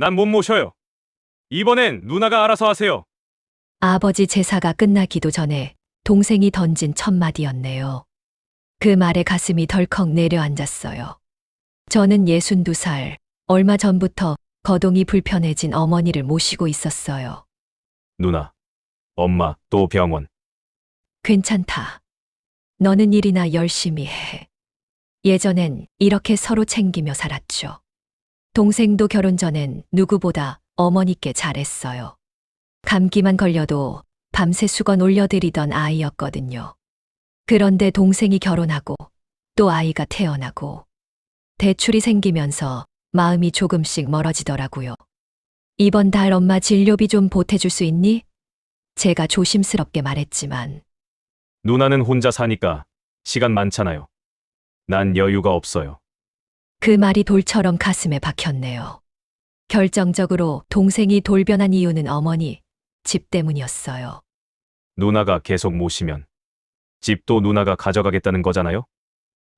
난 못 모셔요. 이번엔 누나가 알아서 하세요. 아버지 제사가 끝나기도 전에 동생이 던진 첫 마디였네요. 그 말에 가슴이 덜컥 내려앉았어요. 저는 62살, 얼마 전부터 거동이 불편해진 어머니를 모시고 있었어요. 누나, 엄마, 또 병원. 괜찮다. 너는 일이나 열심히 해. 예전엔 이렇게 서로 챙기며 살았죠. 동생도 결혼 전엔 누구보다 어머니께 잘했어요. 감기만 걸려도 밤새 수건 올려드리던 아이였거든요. 그런데 동생이 결혼하고 또 아이가 태어나고 대출이 생기면서 마음이 조금씩 멀어지더라고요. 이번 달 엄마 진료비 좀 보태줄 수 있니? 제가 조심스럽게 말했지만 누나는 혼자 사니까 시간 많잖아요. 난 여유가 없어요. 그 말이 돌처럼 가슴에 박혔네요. 결정적으로 동생이 돌변한 이유는 어머니, 집 때문이었어요. 누나가 계속 모시면 집도 누나가 가져가겠다는 거잖아요?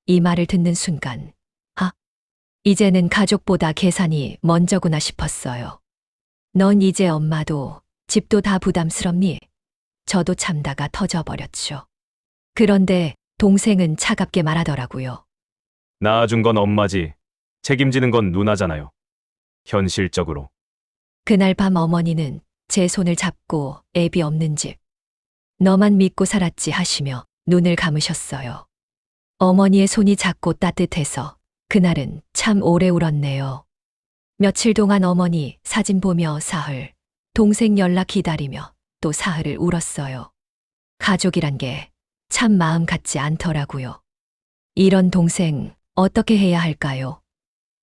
이 말을 듣는 순간, 아, 이제는 가족보다 계산이 먼저구나 싶었어요. 넌 이제 엄마도 집도 다 부담스럽니? 저도 참다가 터져버렸죠. 그런데 동생은 차갑게 말하더라고요. 낳아준 건 엄마지. 책임지는 건 누나잖아요. 현실적으로. 그날 밤 어머니는 제 손을 잡고 애비 없는 집. 너만 믿고 살았지 하시며 눈을 감으셨어요. 어머니의 손이 작고 따뜻해서 그날은 참 오래 울었네요. 며칠 동안 어머니 사진 보며 사흘, 동생 연락 기다리며 또 사흘을 울었어요. 가족이란 게 참 마음 같지 않더라고요. 이런 동생 어떻게 해야 할까요?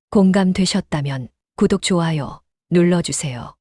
공감되셨다면 구독, 좋아요 눌러주세요.